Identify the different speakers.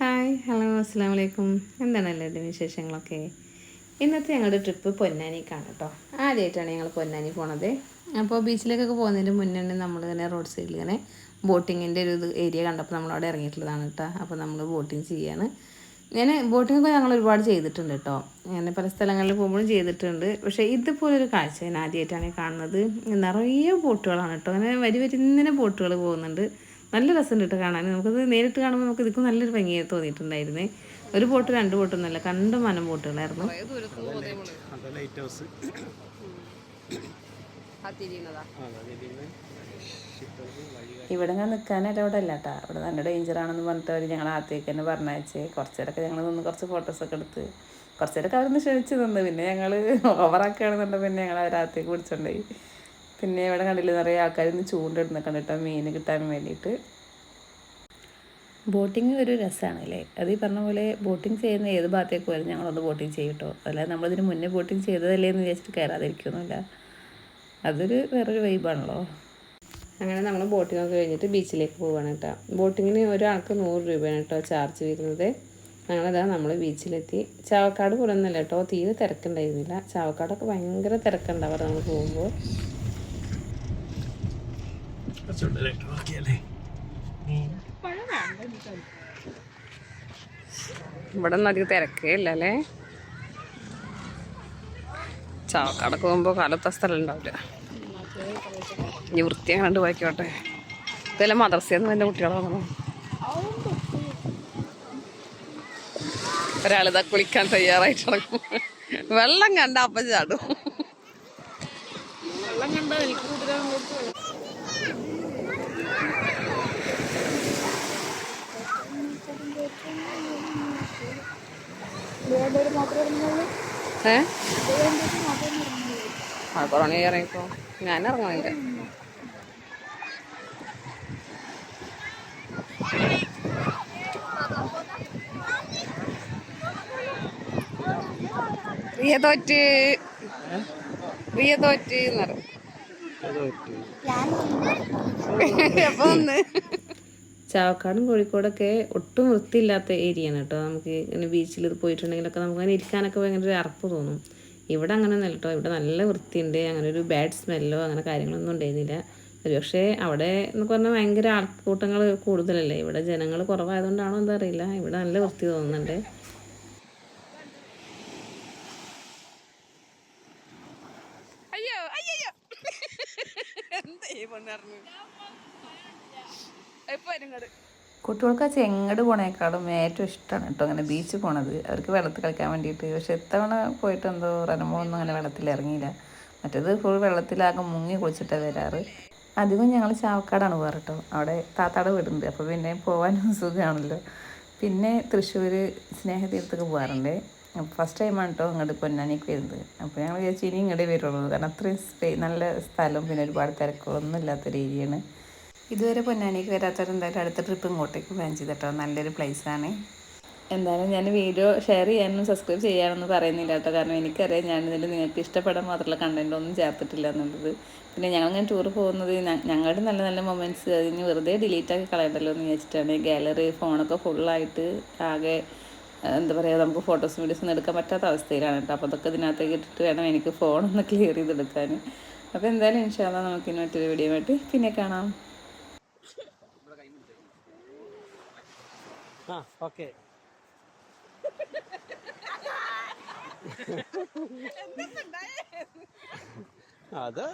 Speaker 1: Hi hello അസ്സാം വലൈക്കും എന്താണ് എല്ലാവരുടെയും വിശേഷങ്ങളൊക്കെ? ഇന്നത്തെ ഞങ്ങളുടെ ട്രിപ്പ് പൊന്നാനിക്കാണ് കേട്ടോ ആദ്യമായിട്ടാണ് ഞങ്ങൾ പൊന്നാനി പോണത്. അപ്പോൾ ബീച്ചിലേക്കൊക്കെ പോകുന്നതിന് മുന്നേ നമ്മൾ ഇങ്ങനെ റോഡ് സൈഡിൽ ഇങ്ങനെ ബോട്ടിങ്ങിന്റെ ഒരു ഏരിയ കണ്ടപ്പോൾ നമ്മളവിടെ ഇറങ്ങിയിട്ടുള്ളതാണ് കേട്ടോ. അപ്പോൾ നമ്മൾ ബോട്ടിങ് ചെയ്യാണ്. ഞാൻ ബോട്ടിങ്ങൊക്കെ ഞങ്ങൾ ഒരുപാട് ചെയ്തിട്ടുണ്ട് കേട്ടോ. അങ്ങനെ പല സ്ഥലങ്ങളിൽ പോകുമ്പോഴും ചെയ്തിട്ടുണ്ട്. പക്ഷേ ഇതുപോലൊരു കാഴ്ച ഞാൻ ആദ്യമായിട്ടാണ് കാണുന്നത്. നിറയെ ബോട്ടുകളാണ് കേട്ടോ. അങ്ങനെ വരി വരിങ്ങനെ ബോട്ടുകൾ പോകുന്നുണ്ട്. നല്ല രസമുണ്ട് കേട്ടോ കാണാൻ. നമുക്കത് നേരിട്ട് കാണുമ്പോൾ നമുക്ക് ഇതൊക്കെ നല്ലൊരു ഭംഗിയായി തോന്നിയിട്ടുണ്ടായിരുന്നേ. ഒരു ബോട്ട് രണ്ട് ബോട്ടൊന്നുമല്ല കണ്ട മനം ബോട്ടുകളായിരുന്നു.
Speaker 2: ഇവിടെ ഞാൻ നിൽക്കാനായിട്ട് അവിടെ അല്ല കേട്ടോ അവിടെ നല്ല ഡേഞ്ചറാണെന്ന് പറഞ്ഞിട്ട് അവർ ഞങ്ങൾ ആദ്യമൊക്കെ തന്നെ പറഞ്ഞയച്ച്. കുറച്ചേരൊക്കെ ഞങ്ങൾ നിന്ന് കുറച്ച് ഫോട്ടോസൊക്കെ എടുത്ത് കുറച്ചേരൊക്കെ അവരൊന്ന് ക്ഷണിച്ച് നിന്ന്. പിന്നെ ഞങ്ങൾ ഓവറാക്കുകയാണെന്നുണ്ടെങ്കിൽ പിന്നെ ഞങ്ങൾ അവരാത്തേക്ക് പിടിച്ചോണ്ടായി പിന്നെ ഇവിടെ കണ്ടില്ല നിറയെ ആൾക്കാർ ഇന്ന് ചൂണ്ടിടുന്ന കണ്ടിട്ടോ മീൻ കിട്ടാൻ വേണ്ടിയിട്ട്. ബോട്ടിങ് ഒരു രസമാണ് അല്ലേ അത് ഈ പറഞ്ഞ പോലെ ബോട്ടിങ് ചെയ്യുന്ന ഏത് ഭാഗത്തേക്ക് പോയാലും ഞങ്ങളൊന്ന് ബോട്ടിങ് ചെയ്യട്ടോ അല്ലാതെ നമ്മളിതിന് മുന്നേ ബോട്ടിങ് ചെയ്തതല്ലേ എന്ന് വിചാരിച്ചിട്ട് കയറാതിരിക്കുന്നില്ല അതൊരു വേറൊരു വൈബാണല്ലോ
Speaker 1: അങ്ങനെ നമ്മൾ ബോട്ടിംഗ് ഒക്കെ കഴിഞ്ഞിട്ട് ബീച്ചിലേക്ക് പോവുകയാണ് കേട്ടോ ബോട്ടിങ്ങിന് ഒരാൾക്ക് നൂറ് രൂപയാണ് കേട്ടോ ചാർജ് വരുന്നത്. ഞങ്ങളതാ നമ്മൾ ബീച്ചിലെത്തി ചാവക്കാട് പോലെ ഒന്നല്ല കേട്ടോ തീരെ തിരക്കുണ്ടായിരുന്നില്ല. ചാവക്കാടൊക്കെ ഭയങ്കര തിരക്കുണ്ടാവാറ് നമ്മൾ പോകുമ്പോൾ ഇവിടെ ഒന്നും അധികം തിരക്കേ ഇല്ല അല്ലേ ചാവക്കാടൊക്കെ പോകുമ്പോൾ കാലത്ത സ്ഥലം ഉണ്ടാവില്ല ഇനി വൃത്തി കണ്ട് പോയിക്കോട്ടെ. ഇതെല്ലാം മദ്രസയെന്ന് എന്റെ കുട്ടികളെ വന്നു ഒരാളിതാ കുളിക്കാൻ തയ്യാറായിട്ട് നടക്കും വെള്ളം കണ്ട അപ്പം ചാടും. വെള്ളം കണ്ട എനിക്ക് ഏ? ആ കൊറോണ ഇറങ്ങിക്കോ. ഞാൻ റിയ തോറ്റ്. റിയ തോറ്റ് എന്നറിയും എപ്പോ ഒന്ന് ചാവക്കാടും കോഴിക്കോടൊക്കെ ഒട്ടും വൃത്തിയില്ലാത്ത ഏരിയയാണ് കേട്ടോ. നമുക്ക് ഇങ്ങനെ ബീച്ചിൽ പോയിട്ടുണ്ടെങ്കിലൊക്കെ നമുക്ക് അങ്ങനെ ഇരിക്കാനൊക്കെ ഭയങ്കര ഒരു അറപ്പ് തോന്നും. ഇവിടെ അങ്ങനെ ഒന്നല്ല കേട്ടോ. ഇവിടെ നല്ല വൃത്തിയുണ്ട്. അങ്ങനെ ഒരു ബാഡ് സ്മെല്ലോ അങ്ങനെ കാര്യങ്ങളൊന്നും ഉണ്ടായിരുന്നില്ല. പക്ഷേ അവിടെ എന്നൊക്കെ പറഞ്ഞാൽ ഭയങ്കര ആൾക്കൂട്ടങ്ങൾ കൂടുതലല്ലേ? ഇവിടെ ജനങ്ങൾ കുറവായതുകൊണ്ടാണോ എന്താ അറിയില്ല. ഇവിടെ നല്ല വൃത്തി തോന്നുന്നുണ്ട്. അയ്യോ അയ്യോ എന്താ ഈ
Speaker 2: കുട്ടികൾക്ക് ആ ചെങ്ങട് പോണേക്കാളും ഏറ്റവും ഇഷ്ടമാണ് കേട്ടോ അങ്ങനെ ബീച്ച് പോണത്. അവർക്ക് വെള്ളത്തിൽ കളിക്കാൻ വേണ്ടിയിട്ട്. പക്ഷെ എത്തവണ പോയിട്ട് എന്തോ റനമോ ഒന്നും അങ്ങനെ വെള്ളത്തിൽ ഇറങ്ങിയില്ല. മറ്റേത് ഫുൾ വെള്ളത്തിലാകെ മുങ്ങി കുളിച്ചിട്ടാണ് വരാറ്. അധികം ഞങ്ങൾ ചാവക്കാടാണ് പോകാറ് കേട്ടോ. അവിടെ താത്താടെ വീടുണ്ട്. അപ്പോൾ പിന്നെ പോകാനും സുഖമാണല്ലോ പിന്നെ തൃശ്ശൂർ സ്നേഹതീർത്ഥക്ക് പോകാറുണ്ട്. ഫസ്റ്റ് ടൈമാണ് കേട്ടോ ഇങ്ങോട്ട് പൊന്നാനിക്ക് വരുന്നത്. അപ്പോൾ ഞങ്ങൾ വിചാരിച്ചു ഇനി ഇങ്ങോട്ടേ വരുള്ളൂ. കാരണം അത്രയും നല്ല സ്ഥലവും പിന്നെ ഒരുപാട് തിരക്കുകളൊന്നും ഇല്ലാത്തൊരു ഏരിയയാണ് ഇതുവരെ പൊന്നാനിക്ക് വരാത്തവരെന്തായാലും അടുത്ത ട്രിപ്പ് ഇങ്ങോട്ടേക്ക് പ്ലാൻ ചെയ്തിട്ടോ. നല്ലൊരു പ്ലേസാണ് എന്തായാലും ഞാൻ വീഡിയോ ഷെയർ ചെയ്യാനും സബ്സ്ക്രൈബ് ചെയ്യാനൊന്നും പറയുന്നില്ല കേട്ടോ. കാരണം എനിക്കറിയാം ഞാനിതിൽ നിങ്ങൾക്ക് ഇഷ്ടപ്പെടാൻ മാത്രമുള്ള കണ്ടന്റ് ഒന്നും ചേർത്തിട്ടില്ല എന്നുള്ളത്. പിന്നെ ഞങ്ങൾ ഞങ്ങളിങ്ങനെ ടൂർ പോകുന്നത് ഞങ്ങളുടെ നല്ല നല്ല മൊമെന്റ്സ് അതിന് വെറുതെ ഡിലീറ്റ് ആക്കി കളയണ്ടല്ലോ എന്ന് വിചാരിച്ചിട്ടാണ്. ഗാലറി ഫോണൊക്കെ ഫുള്ളായിട്ട് ആകെ എന്താ പറയുക നമുക്ക് ഫോട്ടോസും വീഡിയോസും എടുക്കാൻ പറ്റാത്ത അവസ്ഥയിലാണ് കേട്ടോ. അപ്പോൾ അതൊക്കെ ഇതിനകത്തേക്ക് ഇട്ടിട്ട് വേണം എനിക്ക് ഫോണൊന്ന് ക്ലിയർ ചെയ്തെടുക്കാൻ. അപ്പോൾ എന്തായാലും ഇൻഷാല്ല നമുക്ക് ഇനി മറ്റൊരു വീഡിയോ ആയിട്ട് പിന്നെ കാണാം.
Speaker 3: ആ ഓക്കെ. അത്